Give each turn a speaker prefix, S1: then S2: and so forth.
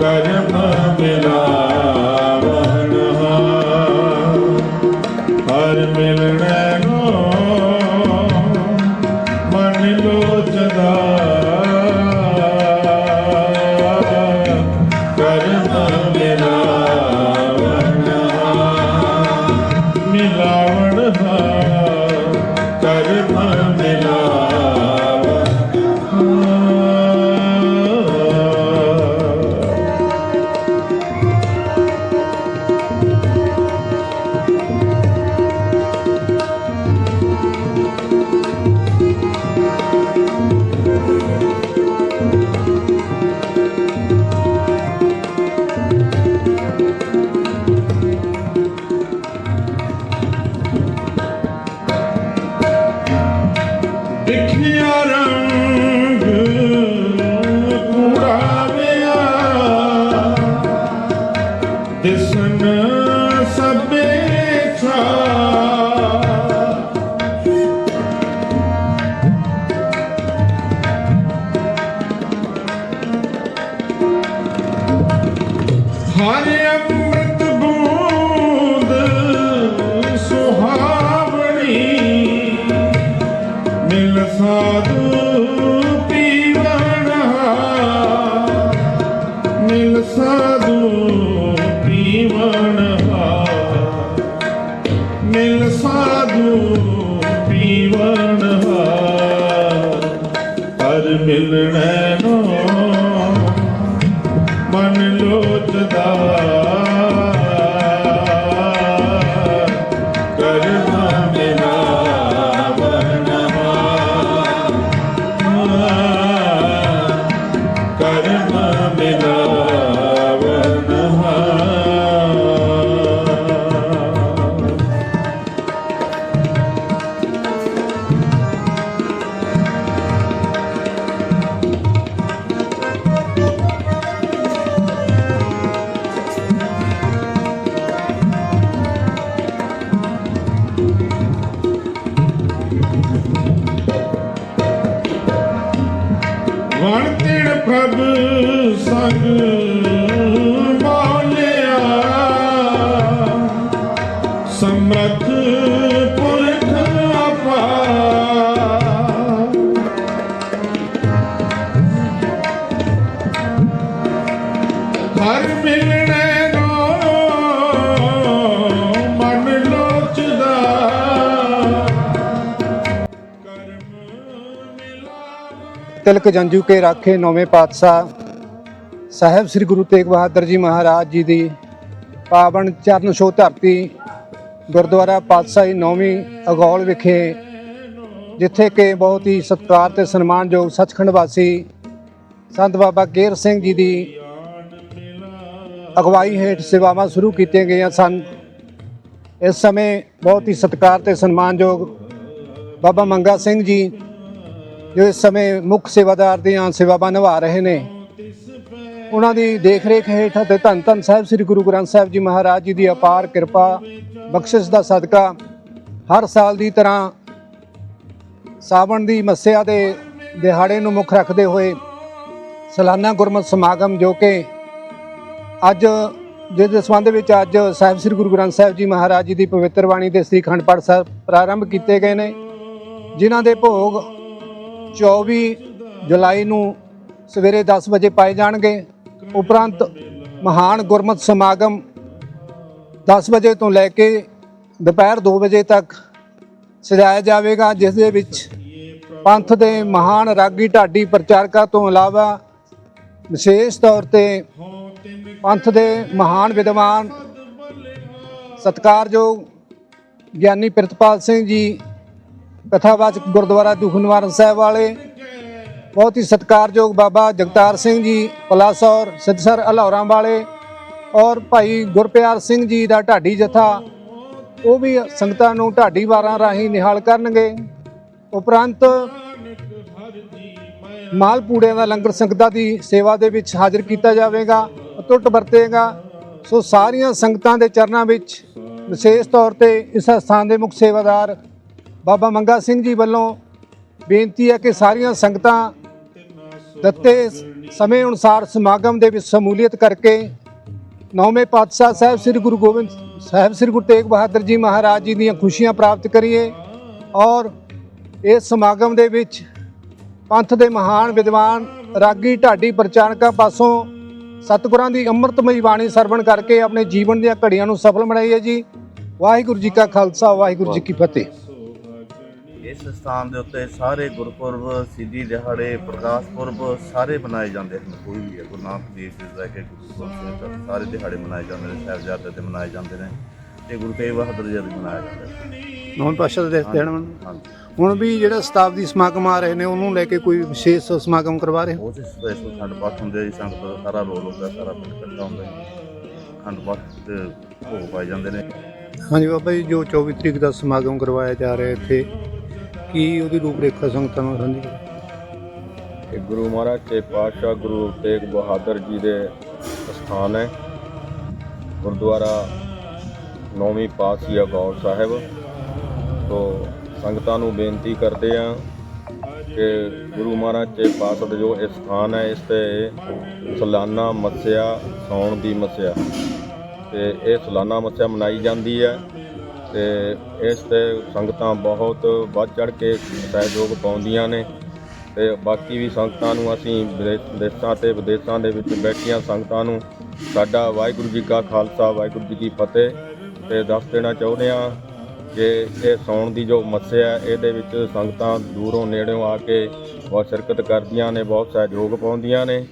S1: कर्म मिला ਦਿਸਨ ਸਭੇ ਛਾ ਹਰ ਹਰ ਪ੍ਰਭ ਸੰਗ ਮੌਲਿਆ। ਸਮਰਥ ਪੁਰਖ ਅਪਾਰ ਹਰ ਮਿਲਣੇ
S2: ਤਿਲਕ ਜੰਜੂ ਕੇ ਰਾਖੇ ਨੌਵੇਂ ਪਾਤਸ਼ਾਹ। ਸਾਹਿਬ ਸ੍ਰੀ ਗੁਰੂ ਤੇਗ ਬਹਾਦਰ ਜੀ ਮਹਾਰਾਜ ਜੀ ਦੀ ਪਾਵਨ ਚਰਨ ਛੋਹ ਧਰਤੀ, ਗੁਰਦੁਆਰਾ ਪਾਤਸ਼ਾਹੀ ਨੌਵੀਂ ਅਗੌਲ ਵਿਖੇ, ਜਿੱਥੇ ਕਿ ਬਹੁਤ ਹੀ ਸਤਿਕਾਰ ਤੇ ਸਨਮਾਨਯੋਗ ਸੱਚਖੰਡ ਵਾਸੀ ਸੰਤ ਬਾਬਾ ਕੇਰ ਸਿੰਘ ਜੀ ਦੀ ਅਗਵਾਈ ਹੇਠ ਸੇਵਾਵਾਂ ਸ਼ੁਰੂ ਕੀਤੀਆਂ ਗਈਆਂ ਸਨ। ਇਸ ਸਮੇਂ ਬਹੁਤ ਹੀ ਸਤਿਕਾਰ ਤੇ ਸਨਮਾਨਯੋਗ ਬਾਬਾ ਮੰਗਾ ਸਿੰਘ ਜੀ ਜੋ ਇਸ ਸਮੇਂ ਮੁੱਖ ਸੇਵਾਦਾਰ ਦੀਆਂ ਸੇਵਾਵਾਂ ਨਿਭਾ ਰਹੇ ਨੇ, ਉਹਨਾਂ ਦੀ ਦੇਖ ਰੇਖ ਹੇਠ ਅਤੇ ਧੰਨ ਧੰਨ ਸਾਹਿਬ ਸ੍ਰੀ ਗੁਰੂ ਗ੍ਰੰਥ ਸਾਹਿਬ ਜੀ ਮਹਾਰਾਜ ਜੀ ਦੀ ਅਪਾਰ ਕਿਰਪਾ, ਬਖਸ਼ਿਸ਼ ਦਾ ਸਦਕਾ ਹਰ ਸਾਲ ਦੀ ਤਰ੍ਹਾਂ ਸਾਵਣ ਦੀ ਮੱਸਿਆ ਦੇ ਦਿਹਾੜੇ ਨੂੰ ਮੁੱਖ ਰੱਖਦੇ ਹੋਏ ਸਾਲਾਨਾ ਗੁਰਮਤਿ ਸਮਾਗਮ ਜੋ ਕਿ ਅੱਜ, ਜਿਸ ਦੇ ਸੰਬੰਧ ਵਿੱਚ ਅੱਜ ਸਾਹਿਬ ਸ੍ਰੀ ਗੁਰੂ ਗ੍ਰੰਥ ਸਾਹਿਬ ਜੀ ਮਹਾਰਾਜ ਜੀ ਦੀ ਪਵਿੱਤਰ ਬਾਣੀ ਦੇ ਸ੍ਰੀ ਅਖੰਡ ਪਾਠ ਸਾਹਿਬ ਪ੍ਰਾਰੰਭ ਕੀਤੇ ਗਏ ਨੇ, ਜਿਨ੍ਹਾਂ ਦੇ ਭੋਗ 24 ਜੁਲਾਈ ਨੂੰ ਸਵੇਰੇ 10 ਵਜੇ ਪਾਏ ਜਾਣਗੇ। ਉਪਰੰਤ ਮਹਾਨ ਗੁਰਮਤਿ ਸਮਾਗਮ 10 ਵਜੇ ਤੋਂ ਲੈ ਕੇ ਦੁਪਹਿਰ 2 ਵਜੇ ਤੱਕ ਸਜਾਇਆ ਜਾਵੇਗਾ, ਜਿਸ ਦੇ ਵਿੱਚ ਪੰਥ ਦੇ ਮਹਾਨ ਰਾਗੀ ਢਾਡੀ ਪ੍ਰਚਾਰਕਾਂ ਤੋਂ ਇਲਾਵਾ ਵਿਸ਼ੇਸ਼ ਤੌਰ ਤੇ ਪੰਥ ਦੇ ਮਹਾਨ ਵਿਦਵਾਨ, ਸਤਿਕਾਰਯੋਗ ਗਿਆਨੀ ਪ੍ਰਿਤਪਾਲ ਸਿੰਘ ਜੀ ਕਥਾਵਾਚਕ ਗੁਰਦੁਆਰਾ ਦੁਖਨਿਵਾਰਨ ਸਾਹਿਬ ਵਾਲੇ। ਬਹੁਤ ਹੀ ਸਤਿਕਾਰਯੋਗ ਬਾਬਾ ਜਗਤਾਰ ਸਿੰਘ ਜੀ, ਪਲਾਸੌਰ, ਸਿੱਧਸਰ ਹਲੌਰਾਂ ਵਾਲੇ ਔਰ ਭਾਈ ਗੁਰਪਿਆਰ ਸਿੰਘ ਜੀ ਦਾ ਢਾਡੀ ਜਥਾ। ਉਹ ਵੀ ਸੰਗਤਾਂ ਨੂੰ ਢਾਡੀ ਵਾਰਾਂ ਰਾਹੀਂ ਨਿਹਾਲ ਕਰਨਗੇ। ਉਪਰੰਤ ਮਾਲ ਪੂੜਿਆਂ ਦਾ ਲੰਗਰ ਸੰਗਤਾਂ ਦੀ ਸੇਵਾ ਦੇ ਵਿੱਚ ਹਾਜ਼ਰ ਕੀਤਾ ਜਾਵੇਗਾ ਅਟੁੱਟ ਵਰਤੇਗਾ। ਸੋ ਸਾਰੀਆਂ ਸੰਗਤਾਂ ਦੇ ਚਰਨਾਂ ਵਿੱਚ ਵਿਸ਼ੇਸ਼ ਤੌਰ ਤੇ ਇਸ ਸਥਾਨ ਦੇ ਮੁੱਖ ਸੇਵਾਦਾਰ ਬਾਬਾ ਮੰਗਾ ਸਿੰਘ ਜੀ ਵੱਲੋਂ ਬੇਨਤੀ ਹੈ ਕਿ ਸਾਰੀਆਂ ਸੰਗਤਾਂ ਦਿੱਤੇ ਸਮੇਂ ਅਨੁਸਾਰ ਸਮਾਗਮ ਦੇ ਵਿੱਚ ਸ਼ਮੂਲੀਅਤ ਕਰਕੇ ਨੌਵੇਂ ਪਾਤਸ਼ਾਹ ਸਾਹਿਬ ਸ੍ਰੀ ਗੁਰੂ ਗੋਬਿੰਦ ਸਾਹਿਬ ਸ੍ਰੀ ਗੁਰੂ ਤੇਗ ਬਹਾਦਰ ਜੀ ਮਹਾਰਾਜ ਜੀ ਦੀਆਂ ਖੁਸ਼ੀਆਂ ਪ੍ਰਾਪਤ ਕਰੀਏ ਔਰ ਇਸ ਸਮਾਗਮ ਦੇ ਵਿੱਚ ਪੰਥ ਦੇ ਮਹਾਨ ਵਿਦਵਾਨ ਰਾਗੀ ਢਾਡੀ ਪ੍ਰਚਾਰਕਾਂ ਪਾਸੋਂ ਸਤਿਗੁਰਾਂ ਦੀ ਅੰਮ੍ਰਿਤਮਈ ਬਾਣੀ ਸਰਵਣ ਕਰਕੇ ਆਪਣੇ ਜੀਵਨ ਦੀਆਂ ਘੜੀਆਂ ਨੂੰ ਸਫਲ ਬਣਾਈਏ ਜੀ। ਵਾਹਿਗੁਰੂ ਜੀ ਕਾ ਖਾਲਸਾ, ਵਾਹਿਗੁਰੂ ਜੀ ਕੀ ਫਤਿਹ।
S3: ਇਸ ਸਥਾਨ ਦੇ ਉੱਤੇ ਸਾਰੇ ਗੁਰਪੁਰਬ ਸਿੱਧੀ ਦਿਹਾੜੇ ਪ੍ਰਕਾਸ਼ ਪੁਰਬ ਸਾਰੇ ਮਨਾਏ ਜਾਂਦੇ ਹਨ। ਕੋਈ ਵੀ ਹੈ ਗੁਰੂ ਨਾਨਕ ਦੇਵ ਜੀ ਲੈ ਕੇ ਗੁਰੂ ਸਿੰਘ ਤੱਕ ਸਾਰੇ ਦਿਹਾੜੇ ਮਨਾਏ ਜਾਂਦੇ ਨੇ ਸਾਹਿਬਜ਼ਾਦੇ ਤੇ ਮਨਾਏ ਜਾਂਦੇ ਨੇ ਤੇ ਗੁਰੂ ਤੇਗ ਬਹਾਦਰ ਜੀ ਦੇ ਮਨਾਇਆ ਜਾਂਦਾ ਹੈ
S2: ਨੌਵੇਂ ਪਾਤਸ਼ਾਹ ਦੇ
S3: ਹਾਂਜੀ
S2: ਹੁਣ ਵੀ ਜਿਹੜਾ ਸ਼ਤਾਬਦੀ ਸਮਾਗਮ ਆ ਰਹੇ ਨੇ ਉਹਨੂੰ ਲੈ ਕੇ ਕੋਈ ਵਿਸ਼ੇਸ਼ ਸਮਾਗਮ ਕਰਵਾ ਰਹੇ ਹੋ?
S3: 'ਚ ਸਪੈਸ਼ਲ ਖੰਡ ਪਾਠ ਹੁੰਦੇ ਜੀ ਸੰਗਤ ਦਾ ਸਾਰਾ ਰੋਲ ਹੁੰਦਾ ਸਾਰਾ ਪਿੰਡ ਇਕੱਠਾ ਹੁੰਦਾ ਖੰਡ ਪਾਠ ਤੇ ਭੋਗ ਪਾਏ ਜਾਂਦੇ ਨੇ।
S2: ਹਾਂਜੀ ਬਾਬਾ ਜੀ ਜੋ 24 ਤਰੀਕ ਦਾ ਸਮਾਗਮ ਕਰਵਾਇਆ ਜਾ ਰਿਹਾ ਇੱਥੇ ਕੀ ਉਹਦੀ ਰੂਪਰੇਖਾ ਸੰਗਤਾਂ ਨੂੰ ਸਾਂਝੀ ਕਰੋ
S4: ਇਹ ਗੁਰੂ ਮਹਾਰਾਜ ਕੇ ਪਾਤਸ਼ਾਹ ਗੁਰੂ ਤੇਗ ਬਹਾਦਰ ਜੀ ਦੇ ਸਥਾਨ ਹੈ। ਗੁਰਦੁਆਰਾ ਨੌਵੀਂ ਪਾਤਸ਼ਾਹੀ ਗੌਰ ਸਾਹਿਬ। ਤੋਂ ਸੰਗਤਾਂ ਨੂੰ ਬੇਨਤੀ ਕਰਦੇ ਆ ਕਿ ਗੁਰੂ ਮਹਾਰਾਜ ਦੇ ਪਾਤਸ਼ਾਹ ਜੋ ਇਹ ਸਥਾਨ ਹੈ, ਇਸ ਤੇ ਸਲਾਨਾ ਮੱਸਿਆ ਸੌਣ ਦੀ ਮੱਸਿਆ। ਤੇ ਇਹ ਸਲਾਨਾ ਮੱਸਿਆ ਮਨਾਈ ਜਾਂਦੀ ਹੈ। ਤੇ ਇਸ ਤੇ ਸੰਗਤਾਂ ਬਹੁਤ ਵੱਧ ਚੜ ਕੇ ਸਹਿਯੋਗ ਪਾਉਂਦੀਆਂ ਨੇ ਤੇ ਬਾਕੀ ਵੀ ਸੰਗਤਾਂ ਨੂੰ ਅਸੀਂ ਵਿਦੇਸ਼- ਦੇਸ਼ਾਂ ਤੇ ਵਿਦੇਸ਼ਾਂ ਦੇ ਵਿੱਚ ਬੈਠੀਆਂ ਸੰਗਤਾਂ ਨੂੰ ਸਾਡਾ ਵਾਹਿਗੁਰੂ ਜੀ ਕਾ ਖਾਲਸਾ, ਵਾਹਿਗੁਰੂ ਜੀ ਕੀ ਫਤਿਹ ਤੇ ਦੱਸ ਦੇਣਾ ਚਾਹੁੰਦੇ ਆ ਕਿ ਇਹ ਸੌਣ ਦੀ ਜੋ ਮੱਸਿਆ ਇਹਦੇ ਵਿੱਚ ਸੰਗਤਾਂ ਦੂਰੋਂ ਨੇੜਿਓਂ ਆ ਕੇ ਬਹੁਤ ਸ਼ਿਰਕਤ ਕਰਦੀਆਂ ਨੇ, ਬਹੁਤ ਸਹਿਯੋਗ ਪਾਉਂਦੀਆਂ ਨੇ।